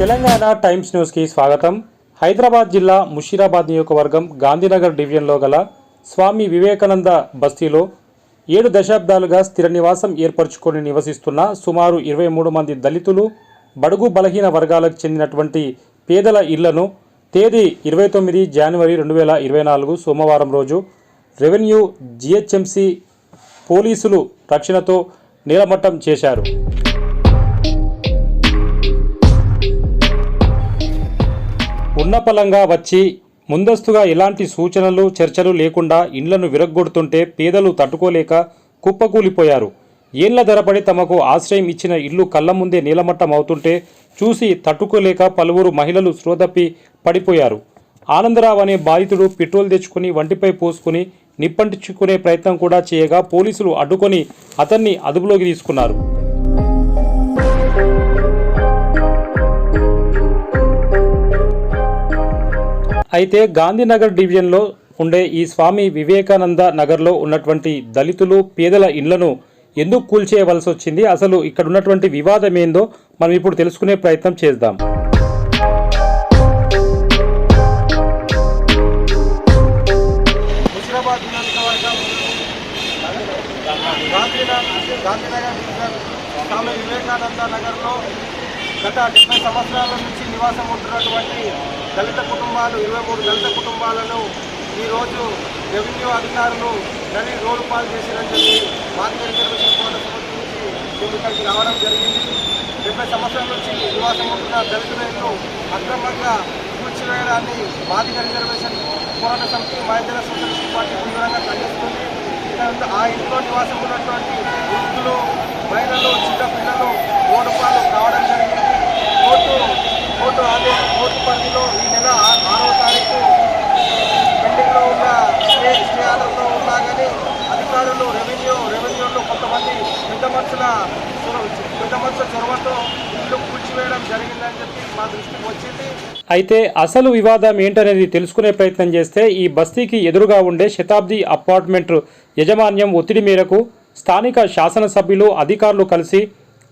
Telangana times న్యూస్కి స్వాగతం. హైదరాబాద్ జిల్లా ముషీరాబాద్ నియోజకవర్గం గాంధీనగర్ డివిజన్లో గల స్వామి వివేకానంద బస్తీలో ఏడు దశాబ్దాలుగా స్థిర నివాసం ఏర్పరచుకొని నివసిస్తున్న సుమారు ఇరవై మూడు మంది దళితులు బడుగు బలహీన వర్గాలకు చెందినటువంటి పేదల ఇళ్ళను తేదీ ఇరవై తొమ్మిది జనవరి రెండు వేల ఇరవై నాలుగు సోమవారం రోజు రెవెన్యూ జిహెచ్ఎంసి పోలీసులు రక్షణతో నీలమట్టం చేశారు. ఉన్నపలంగా వచ్చి ముందస్తుగా ఎలాంటి సూచనలు చర్చలు లేకుండా ఇండ్లను విరగ్గొడుతుంటే పేదలు తట్టుకోలేక కుప్పకూలిపోయారు. ఏళ్ళ ధరపడి తమకు ఆశ్రయం ఇచ్చిన ఇల్లు కళ్ళ ముందే నీలమట్టం అవుతుంటే చూసి తట్టుకోలేక పలువురు మహిళలు శ్రోతప్పి పడిపోయారు. ఆనందరావు అనే బాధితుడు పెట్రోల్ తెచ్చుకుని వంటిపై పోసుకుని నిప్పంటించుకునే ప్రయత్నం కూడా చేయగా పోలీసులు అడ్డుకొని అతన్ని అదుపులోకి తీసుకున్నారు. అయితే గాంధీనగర్ డివిజన్లో ఉండే ఈ స్వామి వివేకానంద నగర్లో ఉన్నటువంటి దళితులు పేదల ఇండ్లను ఎందుకు కూల్చేయవలసి వచ్చింది? అసలు ఇక్కడ ఉన్నటువంటి వివాదం ఏందో మనం ఇప్పుడు తెలుసుకునే ప్రయత్నం చేద్దాం. గాంధీనగర్ స్వామి వివేకానంద నగర్లో గత డెబ్బై సంవత్సరాల నుంచి నివాసం ఉంటున్నటువంటి దళిత కుటుంబాలు ఇరవై మూడు దళిత కుటుంబాలను ఈరోజు రెవెన్యూ అధికారులు నడి రోడ్డు పాలు చేసిరని చెప్పి మార్కెట్ రిజర్వేషన్ కోట మేము ఇక్కడికి రావడం జరిగింది. డెబ్బై సంవత్సరాల నుంచి నివాసం ఉంటున్న దళితులను అక్రమంగా కూర్చివేయడాన్ని బాధిక రిజర్వేషన్ పోరాట సమితి మహిళల సోషలిస్ట్ పార్టీ తీవ్రంగా ఖండిస్తుంది. ఆ ఇంట్లో నివాసం ఉన్నటువంటి వృద్ధులు మహిళలు చిన్న పిల్లలు ఓటు కావడం జరిగింది. కోర్టు ఈ నెల ఆరో తారీఖు పెండింగ్లో ఉన్న స్టే స్టే ఆర్డర్లో ఉన్నా కానీ అధికారులు రెవెన్యూ రెవెన్యూలో కొంతమంది పెద్ద మనుషుల పెద్ద మనుషుల చొరవతో ఇల్లు కూల్చివేయడం జరిగిందని చెప్పి మా దృష్టికి వచ్చింది. అయితే అసలు వివాదం ఏంటనేది తెలుసుకునే ప్రయత్నం చేస్తే ఈ బస్తీకి ఎదురుగా ఉండే శతాబ్ది అపార్ట్మెంట్ యజమాన్యం ఒత్తిడి మేరకు స్థానిక శాసనసభ్యులు అధికారులు కలిసి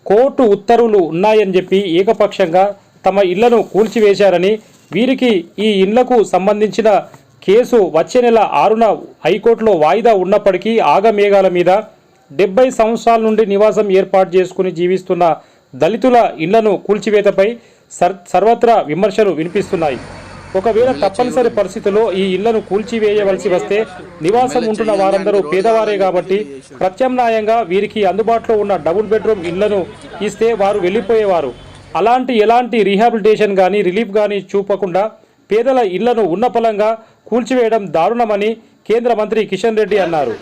కోర్టు ఉత్తర్వులు ఉన్నాయని చెప్పి ఏకపక్షంగా తమ ఇళ్ళను కూల్చివేశారని వీరికి ఈ ఇండ్లకు సంబంధించిన కేసు వచ్చే నెల ఆరున హైకోర్టులో వాయిదా ఉన్నప్పటికీ ఆగమేఘాల మీద డెబ్బై సంవత్సరాల నుండి నివాసం ఏర్పాటు చేసుకుని జీవిస్తున్న దళితుల ఇళ్ళను కూల్చివేతపై సర్ సర్వత్రా విమర్శలు వినిపిస్తున్నాయి. ఒకవేళ తప్పనిసరి పరిస్థితుల్లో ఈ ఇళ్ళను కూల్చివేయవలసి వస్తే నివాసం ఉంటున్న వారందరూ పేదవారే కాబట్టి ప్రత్యామ్నాయంగా వీరికి అందుబాటులో ఉన్న డబుల్ బెడ్రూమ్ ఇళ్ళను ఇస్తే వారు వెళ్ళిపోయేవారు. అలాంటి ఎలాంటి రీహాబిలిటేషన్ కానీ రిలీఫ్ కానీ చూపకుండా పేదల ఇళ్ళను ఉన్నపలంగా కూల్చివేయడం దారుణమని కేంద్ర మంత్రి కిషన్ రెడ్డి అన్నారు.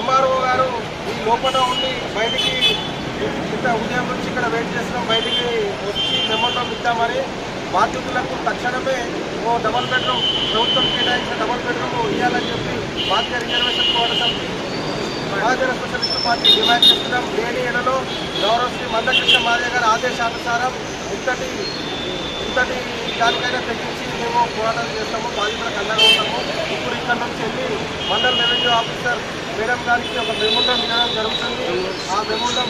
ఎంఆర్ఓ గారు ఈ లోపల ఉండి బయటికి ఇంత ఉదయం నుంచి ఇక్కడ వెయిట్ చేస్తున్నాం. బయటికి వచ్చి మెమోటం ఇద్దామని బాధితులకు తక్షణమే ఓ డబల్ బెడ్రూమ్ ప్రభుత్వం కేటాయించిన డబల్ బెడ్రూమ్ ఇవ్వాలని చెప్పి భారతీయ రిజర్వేషన్ కోట సమితి మహాజన సోషలిస్ట్ పార్టీ డిమాండ్ చేస్తున్నాం. లేని ఎడలో గౌరవ శ్రీ మందకృష్ణ మాదయ్య గారి ఆదేశానుసారం ఇంతటి ఇంతటి దానికైనా తగ్గించి మేము పోరాటాలు చేస్తాము బాధితులకు అందరూ ఉన్నాము ఇప్పుడు ఇక్కడ నుంచి వెళ్ళి మండల రెవెన్యూ ఆఫీసర్ మేడం గారికి ఒక మెమోండం ఇవ్వడం జరుగుతుంది. ఆ మెమోండం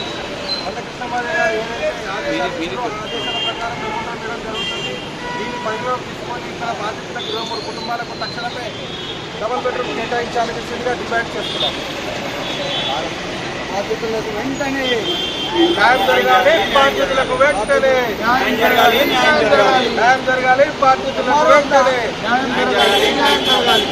మందకృష్ణ మాదయ్య గారు ఏదైతే ఆదేశాల ప్రకారం మెమోండం ఇవ్వడం జరుగుతుంది. దీన్ని పరిగణలోకి తీసుకొని ఇక్కడ బాధితుల ఇరవై మూడు కుటుంబాలకు తక్షణమే డబుల్ బెడ్రూమ్ కేటాయించాలని చెప్పిగా డిమాండ్ చేస్తున్నాం బాధితులకు వెంటనే న్యాయం జరగాలి బాధ్యతలకు వెంటనే న్యాయం జరగాలి న్యాయం జరగాలి. న్యాయం బాధ్యతలకు వెంటనే న్యాయం జరగాలి.